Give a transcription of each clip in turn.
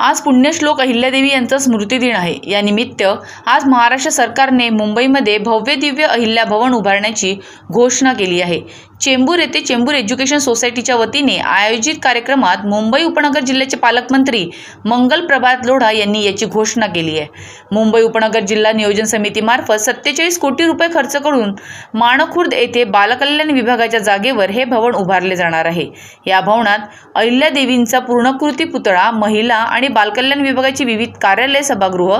आज पुण्यश्लोक अहिल्यादेवी यांचा स्मृतिदिन आहे. या निमित्त आज महाराष्ट्र सरकारने मुंबईमध्ये भव्य दिव्य अहिल्या भवन उभारण्याची घोषणा केली आहे. चेंबूर येथे चेंबूर एज्युकेशन सोसायटीच्या वतीने आयोजित कार्यक्रमात मुंबई उपनगर जिल्ह्याचे पालकमंत्री मंगल प्रभात लोढा यांनी याची घोषणा केली आहे. मुंबई उपनगर जिल्हा नियोजन समितीमार्फत सत्तेचाळीस कोटी रुपये खर्च करून माणखुर्द येथे बालकल्याण विभागाच्या जागेवर हे भवन उभारले जाणार आहे. या भवनात अहिल्यादेवींचा पूर्णकृती पुतळा महिला आणि बालकल्याण विभागाची विविध कार्यालय सभागृह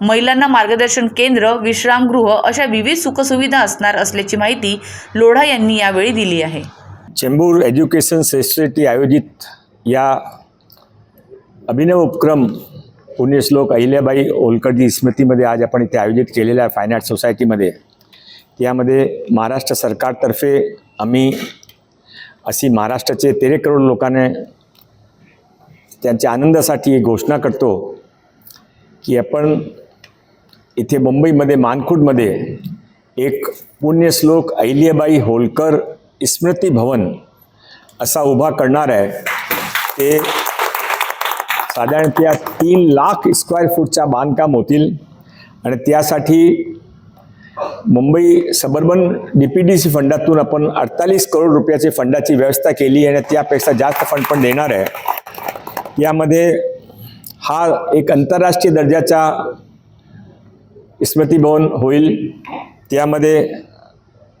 महिलांना मार्गदर्शन केंद्र विश्रामगृह अशा विविध सुखसुविधा असणार असल्याची माहिती लोढा यांनी यावेळी दिली आहे. चेंबूर एज्युकेशन सोसायटी आयोजित या अभिनव उपक्रम पुण्यश्लोक अहिल्याबाई होलकरजी स्मृतीमध्ये आज आपण इथे आयोजित केलेल्या आहे फायन आर्ट सोसायटीमध्ये यामध्ये महाराष्ट्र सरकारतर्फे आम्ही अशी महाराष्ट्राचे तेरे करोड लोकांना त्यांच्या आनंदासाठी एक घोषणा करतो की आपण इथे मुंबईमध्ये मानखुडमध्ये एक पुण्यश्लोक अहिल्याबाई होलकर स्मृती भवन असा उभा करणार आहे. ते साधारणतः तीन लाख स्क्वेअर फूटच्या बांधकाम होतील. आणि त्यासाठी Mumbai suburban D P D C फंडातून आपण अडतालीस करोड रुपयाची फंडाची व्यवस्था केली आणि त्यापेक्षा जास्त फंड पण देणार आहे. यामध्ये हा एक आंतरराष्ट्रीय दर्जाचा स्मृती भवन होईल. त्यामध्ये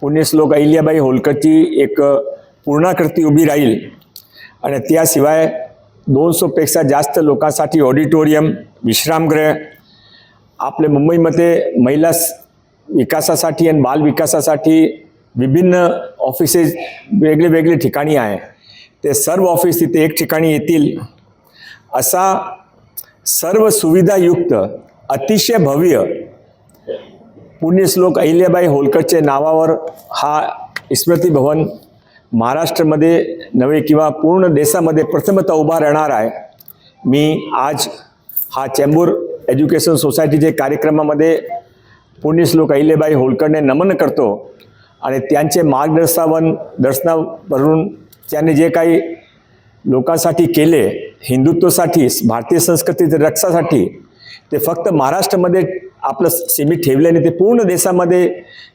पुण्यश्लोक अहिल्याबाई होलकरची एक पूर्णाकृती उभी राहील. आणि त्याशिवाय दोनशोपेक्षा जास्त लोकांसाठी ऑडिटोरियम विश्रामगृह आपल्या मुंबईमध्ये महिला विकासासाठी आणि बाल विकासासाठी विभिन्न ऑफिसेस वेगळे वेगळे ठिकाणी आहे. ते सर्व ऑफिस तिथे एक ठिकाणी येतील. असा सर्व सुविधायुक्त अतिशय भव्य पुण्यश्लोक अहिल्याबाई होलकरच्या नावावर हा स्मृती भवन महाराष्ट्रामध्ये नव्हे किंवा पूर्ण देशामध्ये प्रथमतः उभा राहणार आहे. मी आज हा चेंबूर एज्युकेशन सोसायटीचे कार्यक्रमामध्ये पुण्यश्लोक अहिल्याबाई होलकरने नमन करतो आणि त्यांचे मार्गदर्शावन दर्शनावरून त्यांनी जे काही लोकांसाठी केले हिंदुत्वासाठी भारतीय संस्कृतीच्या रक्षासाठी ते फक्त महाराष्ट्रामध्ये आपलं सीमित ठेवल्याने ते पूर्ण देशामध्ये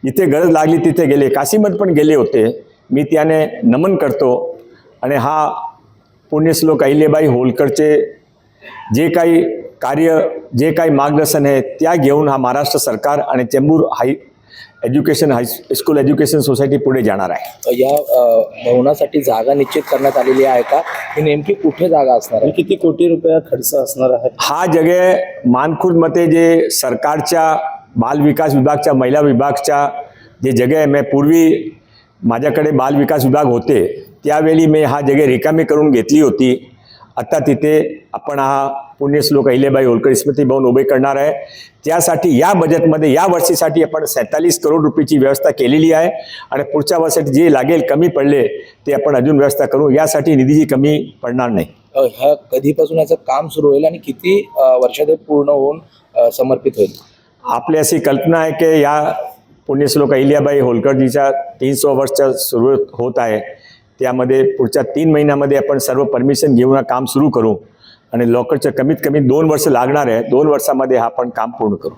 जिथे गरज लागली तिथे गेले. काशीमध्ये पण गेले होते. मी त्याने नमन करतो. आणि हा पुण्यश्लोक अहिल्याबाई होलकरचे जे काही कार्य जे काही मार्गदर्शन आहे त्या घेऊन हा महाराष्ट्र सरकार आणि Chembur high education high school education society पुढे जाणार आहे. या भवनासाठी जागा निश्चित करण्यात आलेली आहे का? ही नेमकी कुठे जागा असणार आहे? किती कोटी रुपया खर्च असणार आहे? हा जगे मानखुर्दमध्ये जे सरकारच्या बाल विकास विभागच्या महिला विभागच्या जे जगे आहे मी पूर्वी माझ्याकडे बाल विकास विभाग होते त्यावेळी मी हा जगे रिकामी करून घेतली होती. आता तिथे आपण हा पुण्यश्लोक अहिल्याबाई होलकर स्मृती भवन उभे करणार आहे. त्यासाठी या बजेटमध्ये या वर्षीसाठी आपण सैंतालीस करोड रुपयाची व्यवस्था केलेली आहे. आणि पुढच्या वर्षासाठी जे लागेल कमी पडले ते आपण अजून व्यवस्था करू. यासाठी निधीची कमी पडणार नाही. ह्या कधीपासून याचं काम सुरू होईल आणि किती वर्षात पूर्ण होऊन समर्पित होईल? आपली अशी कल्पना आहे की या पुण्यश्लोक अहिल्याबाई होलकरजीच्या तीनशे वर्षच्या सुरू होत आहे. त्यामध्ये पुढच्या तीन महिन्यामध्ये आपण सर्व परमिशन घेऊन हा काम सुरू करू. आणि लॉकरचं कमीत कमी दोन वर्ष लागणार आहे. दोन वर्षामध्ये हा आपण काम पूर्ण करू.